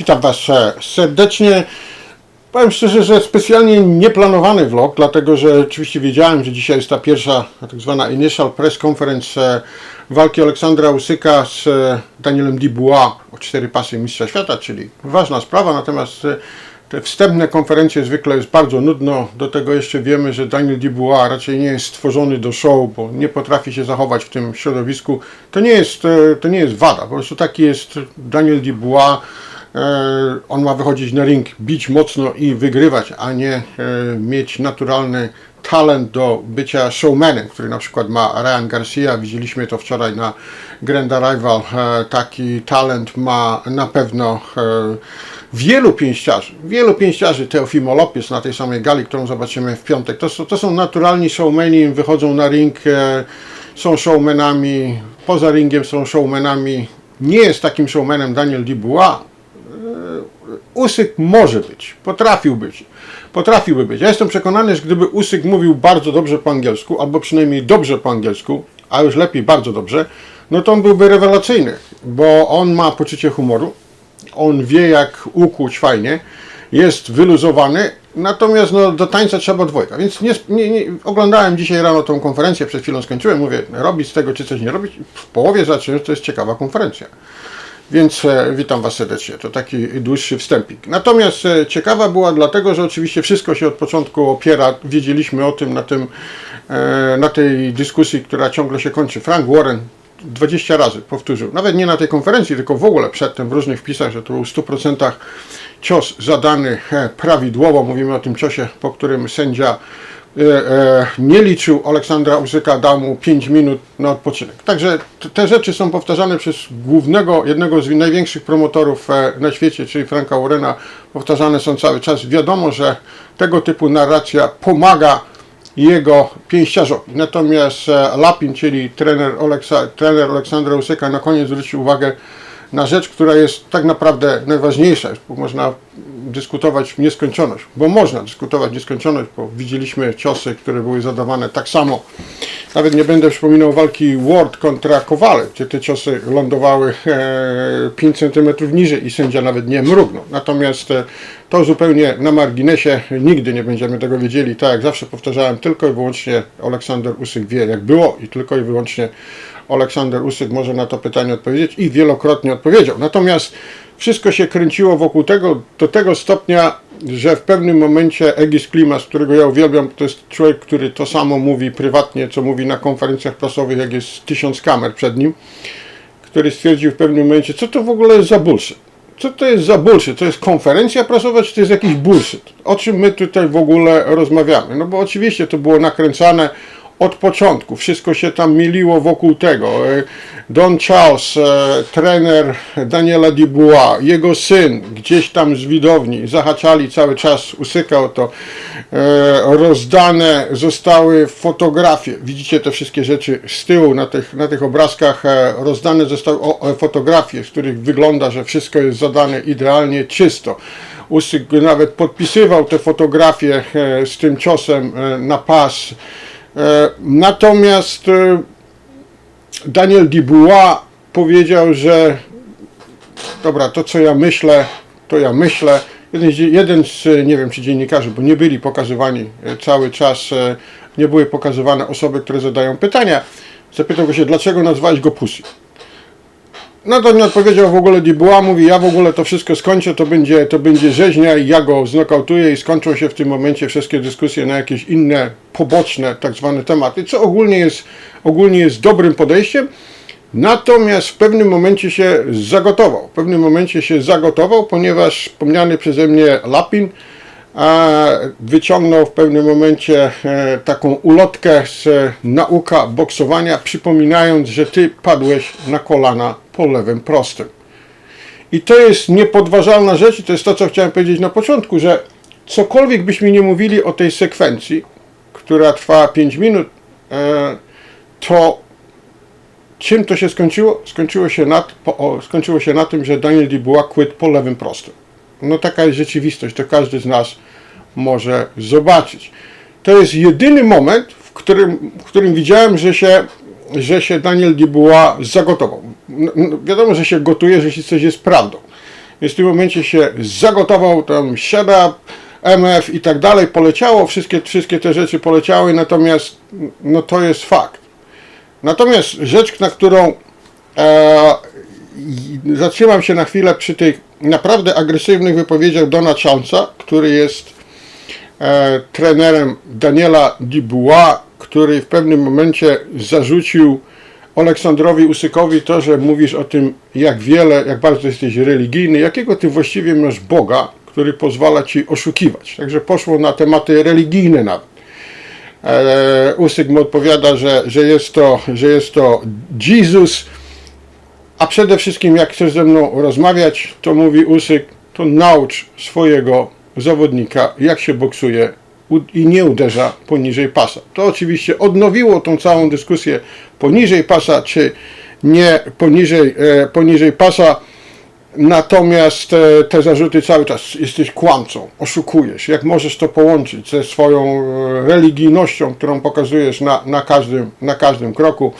Witam Was e, serdecznie. Powiem szczerze, że specjalnie nieplanowany vlog, dlatego że oczywiście wiedziałem, że dzisiaj jest ta pierwsza tak zwana initial press conference e, walki Aleksandra Usyka z e, Danielem Dubois o cztery pasy mistrza świata, czyli ważna sprawa, natomiast te wstępne konferencje zwykle jest bardzo nudno. Do tego jeszcze wiemy, że Daniel Dubois raczej nie jest stworzony do show, bo nie potrafi się zachować w tym środowisku. To nie jest, to nie jest wada, po prostu taki jest Daniel Dubois. E, On ma wychodzić na ring, bić mocno i wygrywać, a nie e, mieć naturalny talent do bycia showmanem, który na przykład ma Ryan Garcia. Widzieliśmy to wczoraj na Grand Arrival. E, Taki talent ma na pewno wielu pięściarzy. Wielu pięściarzy Teofimo Lopez na tej samej gali, którą zobaczymy w piątek. To, to są naturalni showmeni, wychodzą na ring, są showmenami, poza ringiem są showmenami. Nie jest takim showmanem Daniel Dubois, Usyk może być, potrafił być, potrafiłby być. Ja jestem przekonany, że gdyby Usyk mówił bardzo dobrze po angielsku, albo przynajmniej dobrze po angielsku, a już lepiej bardzo dobrze, no to on byłby rewelacyjny, bo on ma poczucie humoru, on wie jak ukuć fajnie, jest wyluzowany, natomiast no, do tańca trzeba dwojga. Więc nie, nie, nie, oglądałem dzisiaj rano tą konferencję, przed chwilą skończyłem, mówię, robić z tego czy coś nie robić, w połowie zacząłem, że to jest ciekawa konferencja. Więc e, witam Was serdecznie. To taki dłuższy wstępik. Natomiast e, ciekawa była dlatego, że oczywiście wszystko się od początku opiera, wiedzieliśmy o tym na, tym, e, na tej dyskusji, która ciągle się kończy. Frank Warren 20 razy powtórzył, nawet nie na tej konferencji, tylko w ogóle przedtem w różnych wpisach, że to był w 100% cios zadany prawidłowo. Mówimy o tym ciosie, po którym sędzia nie liczył Aleksandra Usyka, dał mu 5 minut na odpoczynek. Także te rzeczy są powtarzane przez głównego, jednego z największych promotorów e, na świecie, czyli Franka Warrena, powtarzane są cały czas. Wiadomo, że tego typu narracja pomaga jego pięściarzowi. Natomiast e, Lapin, czyli trener, Oleksa, trener Aleksandra Usyka na koniec zwrócił uwagę na rzecz, która jest tak naprawdę najważniejsza. Bo Można dyskutować w nieskończoność, bo można dyskutować w nieskończoność, bo widzieliśmy ciosy, które były zadawane tak samo. Nawet nie będę przypominał walki Ward kontra Kowale, gdzie te ciosy lądowały e, 5 cm niżej i sędzia nawet nie mrugnął. Natomiast e, to zupełnie na marginesie, nigdy nie będziemy tego wiedzieli. Tak jak zawsze powtarzałem, tylko i wyłącznie Aleksander Usyk wie jak było i tylko i wyłącznie Aleksander Usyk może na to pytanie odpowiedzieć i wielokrotnie odpowiedział. Natomiast wszystko się kręciło wokół tego do tego stopnia, że w pewnym momencie Egis Klimas, którego ja uwielbiam, to jest człowiek, który to samo mówi prywatnie, co mówi na konferencjach prasowych, jak jest tysiąc kamer przed nim, który stwierdził w pewnym momencie, co to w ogóle jest za bullshit. Co to jest za bullshit? To jest konferencja prasowa, czy to jest jakiś bullshit? O czym my tutaj w ogóle rozmawiamy? No bo oczywiście to było nakręcane od początku. Wszystko się tam miliło wokół tego. E, Don Charles, e, trener Daniela Dubois, jego syn gdzieś tam z widowni zahaczali cały czas, usykał to. E, rozdane zostały fotografie. Widzicie te wszystkie rzeczy z tyłu na tych, na tych obrazkach. Rozdane zostały fotografie, z których wygląda, że wszystko jest zadane idealnie czysto. Usyk nawet podpisywał te fotografie z tym ciosem na pas. E, Natomiast e, Daniel Dubois powiedział, że dobra, to co ja myślę, to ja myślę. Jeden, jeden z, nie wiem czy dziennikarzy, bo nie byli pokazywani e, cały czas, nie były pokazywane osoby, które zadają pytania, zapytał go się, dlaczego nazwałeś go Pussy. No to nie odpowiedział w ogóle Dubois, mówi ja w ogóle to wszystko skończę, to będzie, to będzie rzeźnia i ja go znokautuję i skończą się w tym momencie wszystkie dyskusje na jakieś inne, poboczne tak zwane tematy, co ogólnie jest, ogólnie jest dobrym podejściem. Natomiast w pewnym momencie się zagotował. W pewnym momencie się zagotował, ponieważ wspomniany przeze mnie Lapin a, wyciągnął w pewnym momencie e, taką ulotkę z e, nauka boksowania, przypominając, że ty padłeś na kolana po lewym prostym. I to jest niepodważalna rzecz i to jest to, co chciałem powiedzieć na początku, że cokolwiek byśmy nie mówili o tej sekwencji, która trwa 5 minut, e, to czym to się skończyło? Skończyło się na, skończyło się na tym, że Daniel Dubois quit po lewym prostym. No taka jest rzeczywistość, to każdy z nas może zobaczyć. To jest jedyny moment, w którym, w którym widziałem, że się, że się Daniel Dubois zagotował. No, no, wiadomo, że się gotuje, że się coś jest prawdą. więc w tym momencie się zagotował, tam siada MF i tak dalej, poleciało, wszystkie, wszystkie te rzeczy poleciały, natomiast no to jest fakt. Natomiast rzecz, na którą e, zatrzymam się na chwilę przy tych naprawdę agresywnych wypowiedziach Dona Chansa, który jest e, trenerem Daniela Dubois, który w pewnym momencie zarzucił Aleksandrowi Usykowi to, że mówisz o tym, jak wiele, jak bardzo jesteś religijny, jakiego ty właściwie masz Boga, który pozwala ci oszukiwać. Także poszło na tematy religijne nawet. E, Usyk mu odpowiada, że, że, jest to, że jest to Jezus, a przede wszystkim jak chcesz ze mną rozmawiać, to mówi Usyk, to naucz swojego zawodnika, jak się boksuje i nie uderza poniżej pasa. To oczywiście odnowiło tą całą dyskusję poniżej pasa, czy nie poniżej, e, poniżej pasa. Natomiast e, te zarzuty cały czas jesteś kłamcą, oszukujesz. Jak możesz to połączyć ze swoją e, religijnością, którą pokazujesz na, na, każdym, na każdym kroku?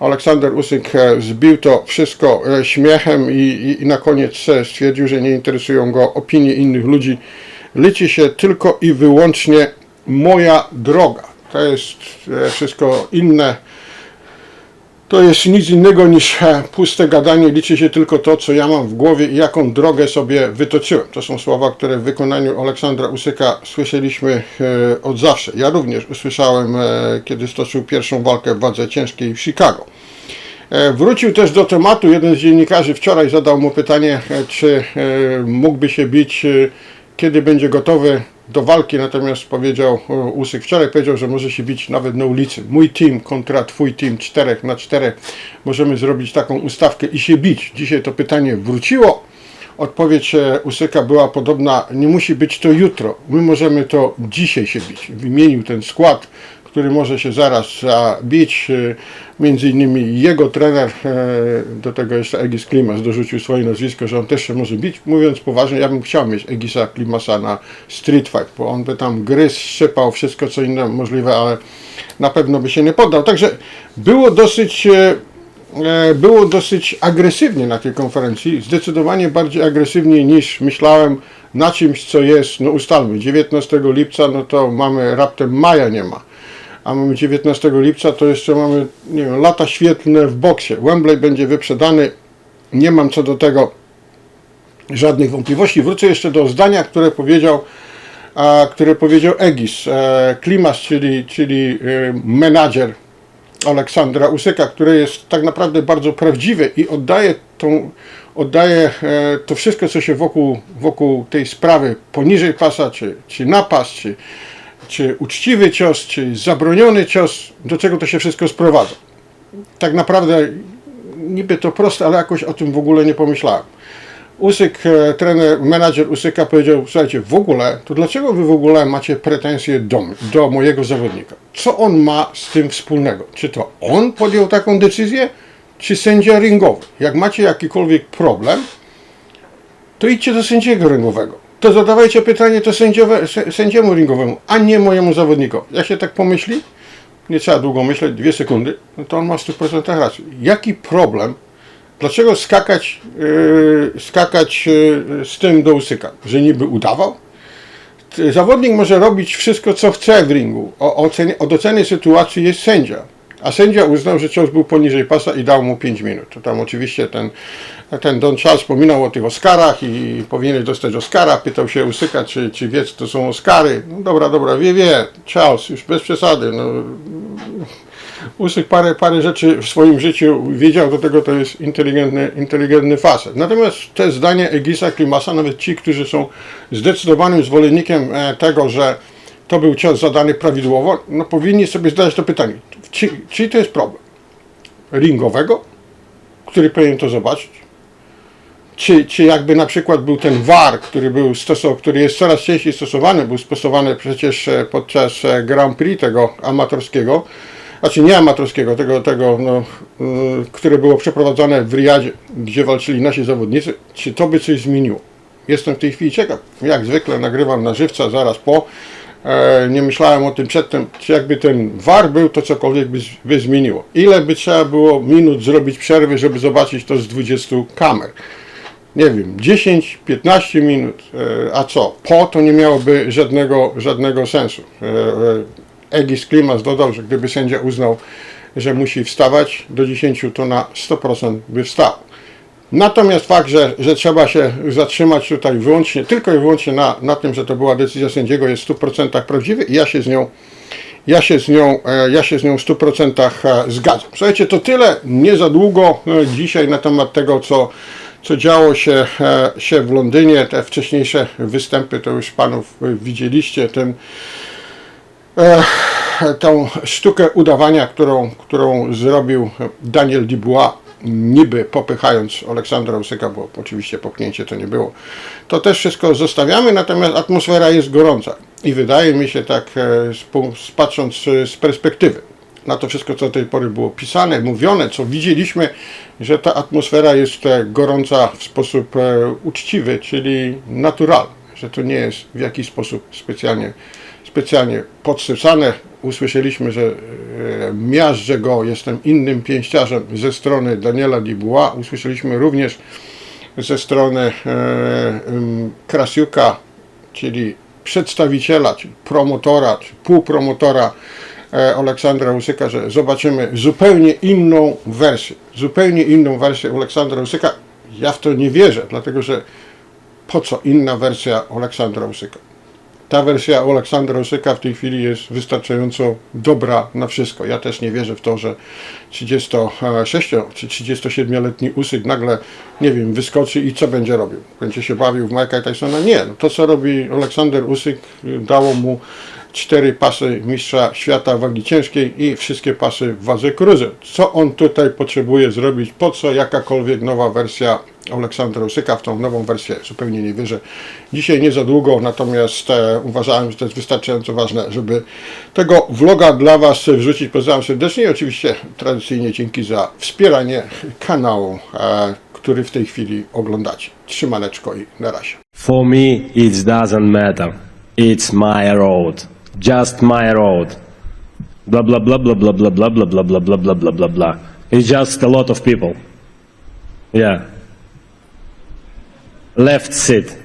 Aleksander Usyk e, zbił to wszystko e, śmiechem i, i, i na koniec e, stwierdził, że nie interesują go opinie innych ludzi. Liczy się tylko i wyłącznie moja droga. To jest wszystko inne. To jest nic innego niż e, puste gadanie. Liczy się tylko to, co ja mam w głowie i jaką drogę sobie wytoczyłem. To są słowa, które w wykonaniu Aleksandra Usyka słyszeliśmy e, od zawsze. Ja również usłyszałem, e, kiedy stoczył pierwszą walkę w wadze ciężkiej w Chicago. Wrócił też do tematu. Jeden z dziennikarzy wczoraj zadał mu pytanie, czy mógłby się bić, kiedy będzie gotowy do walki. Natomiast powiedział e, Usyk wczoraj, powiedział, że może się bić nawet na ulicy. Mój team kontra twój team, czterech na czterech. Możemy zrobić taką ustawkę i się bić. Dzisiaj to pytanie wróciło. Odpowiedź e, Usyka była podobna, nie musi być to jutro. My możemy to dzisiaj się bić. Wymienił ten skład który może się zaraz bić. e, Między innymi jego trener, e, do tego jeszcze Egis Klimas dorzucił swoje nazwisko, że on też się może bić. Mówiąc poważnie, ja bym chciał mieć Egisa Klimasa na street fight, bo on by tam gryzł, szczypał, wszystko co inne możliwe, ale na pewno by się nie poddał. Także było dosyć e, e, było dosyć agresywnie na tej konferencji, zdecydowanie bardziej agresywnie niż myślałem na czymś, co jest, no ustalmy, 19 lipca, no to mamy raptem maja nie ma, a mamy 19 lipca, to jeszcze mamy, nie wiem, lata świetlne w boksie. Wembley będzie wyprzedany, nie mam co do tego żadnych wątpliwości. Wrócę jeszcze do zdania, które powiedział, a, które powiedział Egis e, Klimas, czyli, czyli e, menadżer Aleksandra Usyka, które jest tak naprawdę bardzo prawdziwe i oddaje, tą, oddaje e, to wszystko, co się wokół, wokół tej sprawy poniżej pasa, czy, czy napas, czy, czy uczciwy cios, czy zabroniony cios, do czego to się wszystko sprowadza. Tak naprawdę niby to proste, ale jakoś o tym w ogóle nie pomyślałem. Usyk, e, trener, menadżer Usyka powiedział, słuchajcie, w ogóle, to dlaczego wy w ogóle macie pretensje do, do mojego zawodnika? Co on ma z tym wspólnego? Czy to on podjął taką decyzję, czy sędzia ringowy? Jak macie jakikolwiek problem, to idźcie do sędziego ringowego. To zadawajcie pytanie to sędziowe, sę- sędziemu ringowemu, a nie mojemu zawodnikowi. Jak się tak pomyśli, nie trzeba długo myśleć, dwie sekundy, no to on ma w 100% racji. Jaki problem Dlaczego skakać, yy, skakać yy, z tym do usyka? Że niby udawał? Zawodnik może robić wszystko, co chce w ringu. O, ocenie, od oceny sytuacji jest sędzia. A sędzia uznał, że cios był poniżej pasa i dał mu 5 minut. To tam oczywiście ten, ten Don Charles wspominał o tych Oscarach i powinien dostać Oscara. Pytał się Usyka, czy, czy wie, co to są Oscary. No dobra, dobra, wie, wie. Charles, już bez przesady. No, Usyk parę, parę rzeczy w swoim życiu wiedział, do tego to jest inteligentny, inteligentny facet. Natomiast te zdanie Egisa Klimasa, nawet ci, którzy są zdecydowanym zwolennikiem e, tego, że to był cios zadany prawidłowo, no powinni sobie zadać to pytanie, czy, czy to jest problem ringowego, który powinien to zobaczyć, czy, czy jakby na przykład był ten VAR, który, był stosow, który jest coraz częściej stosowany, był stosowany przecież e, podczas e, Grand Prix tego amatorskiego, znaczy nie amatorskiego, tego, tego no, y, które było przeprowadzane w Riyadzie, gdzie walczyli nasi zawodnicy, czy to by coś zmieniło? Jestem w tej chwili ciekaw. Jak zwykle nagrywam na żywca zaraz po. E, nie myślałem o tym przedtem, jakby ten VAR był, to cokolwiek by, by zmieniło. Ile by trzeba było minut zrobić przerwy, żeby zobaczyć to z 20 kamer? nie wiem, 10-15 minut, e, a co? Po to nie miałoby żadnego, żadnego sensu. E, Egis Klimas dodał, że gdyby sędzia uznał, że musi wstawać do 10, to na 100% by wstał. Natomiast fakt, że, że trzeba się zatrzymać tutaj wyłącznie, tylko i wyłącznie na, na tym, że to była decyzja sędziego, jest w 100% prawdziwy i ja się z nią, ja się z nią, e, ja się z nią w 100% e, zgadzam. Słuchajcie, to tyle nie za długo e, dzisiaj na temat tego, co, co działo się, się w Londynie. Te wcześniejsze występy to już panów widzieliście. Ten, tą sztukę udawania, którą, którą zrobił Daniel Dubois, niby popychając Aleksandra Usyka, bo oczywiście popchnięcie to nie było. To też wszystko zostawiamy, natomiast atmosfera jest gorąca i wydaje mi się tak, e, patrząc e, z perspektywy na to wszystko, co do tej pory było pisane, mówione, co widzieliśmy, że ta atmosfera jest e, gorąca w sposób uczciwy, czyli naturalny, że to nie jest w jakiś sposób specjalnie specjalnie podsycane. Usłyszeliśmy, że e, miażdżę go, jestem innym pięściarzem ze strony Daniela Dubois. Usłyszeliśmy również ze strony e, Krasiuka, czyli przedstawiciela, czyli promotora, czy półpromotora e, Aleksandra Usyka, że zobaczymy zupełnie inną wersję. Zupełnie inną wersję Aleksandra Usyka. Ja w to nie wierzę, dlatego że po co inna wersja Aleksandra Usyka? Ta wersja Aleksandra Usyka w tej chwili jest wystarczająco dobra na wszystko. Ja też nie wierzę w to, że 36 czy 37-letni Usyk nagle, nie wiem, wyskoczy i co będzie robił? Będzie się bawił w Mike'a Tysona? Nie. No to, co robi Aleksander Usyk, y, dało mu cztery pasy mistrza świata wagi ciężkiej i wszystkie pasy w wadze cruiser. Co on tutaj potrzebuje zrobić? Po co jakakolwiek nowa wersja Aleksandra Usyka w tą nową wersję zupełnie nie wierzę. Dzisiaj nie za długo, natomiast e, uważałem, że to jest wystarczająco ważne, żeby tego vloga dla Was wrzucić. Pozdrawiam serdecznie i oczywiście tradycyjnie dzięki za wspieranie kanału, e, który w tej chwili oglądacie. Trzymaneczko i na razie. For me, it doesn't matter. It's my road. Just my road. Blah blah blah blah blah blah blah blah blah blah blah blah blah blah blah. It's just a lot of people. Yeah. Left seat.